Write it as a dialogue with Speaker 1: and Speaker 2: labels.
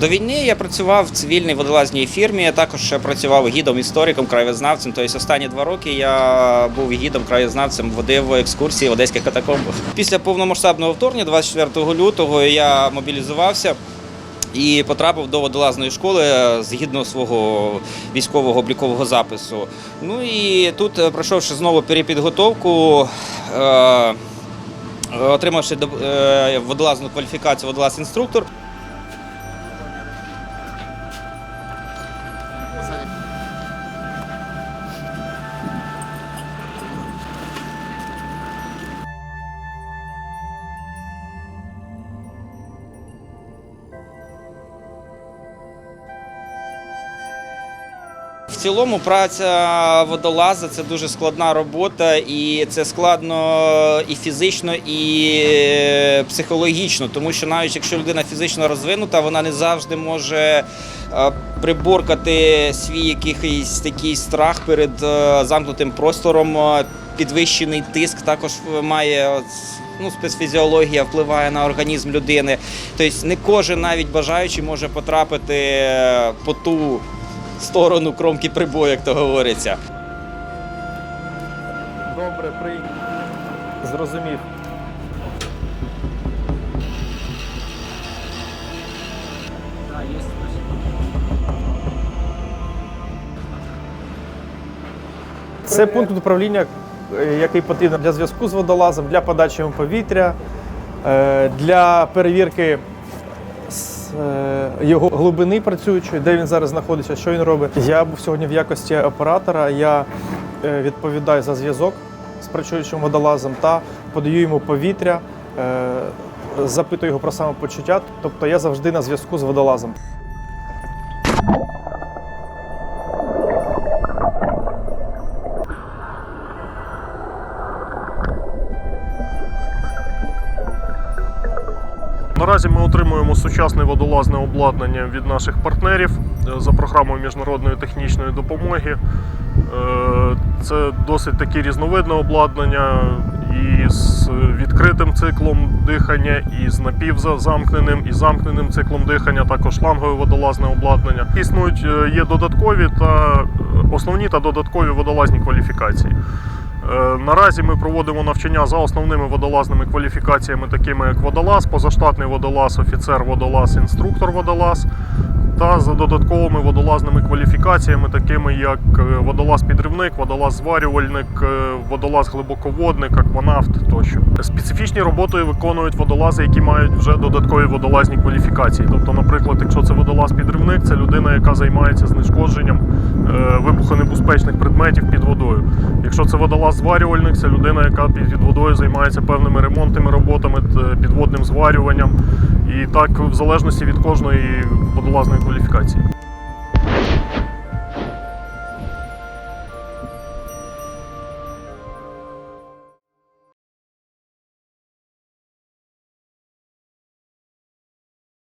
Speaker 1: До війни я працював в цивільній водолазній фірмі. Я також працював гідом, істориком, краєзнавцем. Тобто останні два роки я був гідом, краєзнавцем, водив екскурсії в одеських катакомбах. Після повномасштабного вторгнення, 24 лютого, я мобілізувався. І потрапив до водолазної школи згідно свого військового облікового запису. Ну і тут, е, пройшовши знову перепідготовку, е, отримавши е, водолазну кваліфікацію водолаз-інструктор, В цілому праця водолаза це дуже складна робота, і це складно і фізично, і е, психологічно, тому що навіть якщо людина фізично розвинута, вона не завжди може е, приборкати свій якийсь такий страх перед е, замкнутим простором. Підвищений тиск також має ну, спецфізіологія впливає на організм людини. Тобто не кожен навіть бажаючий може потрапити по ту сторону кромки прибою, як то говориться.
Speaker 2: Добре, прийняв. Зрозумів. Це пункт управління, е, який потрібен для зв'язку з водолазом, для подачі повітря, е, для перевірки е, його глибини працюючої, де він зараз знаходиться, що він робить. Я був сьогодні в якості оператора. Я е, відповідаю за зв'язок з працюючим водолазом та подаю йому повітря, е, запитую його про самопочуття. Тобто я завжди на зв'язку з водолазом.
Speaker 3: Наразі ми отримуємо сучасне водолазне обладнання від наших партнерів е, за програмою міжнародної технічної допомоги. Е, Це досить таке різновидне обладнання і з відкритим циклом дихання, і з напівзамкненим, і замкненим циклом дихання, також шлангове водолазне обладнання. Існують е, є додаткові та основні та додаткові водолазні кваліфікації. Е, Наразі ми проводимо навчання за основними водолазними кваліфікаціями, такими як водолаз, позаштатний водолаз, офіцер водолаз, інструктор водолаз, та за додатковими водолазними кваліфікаціями, такими як е, водолаз-підривник, водолаз-зварювальник, е, водолаз-глибоководник, акванавт тощо. Специфічні роботи виконують водолази, які мають вже додаткові водолазні кваліфікації. Тобто, наприклад, якщо це водолаз-підривник, це людина, яка займається знешкодженням е, вибухонебезпечних предметів під водою. Якщо це водолаз-зварювальник, це людина, яка під водою займається певними ремонтними роботами, підводним зварюванням. І так, в залежності від кожної водолазної кваліфікації.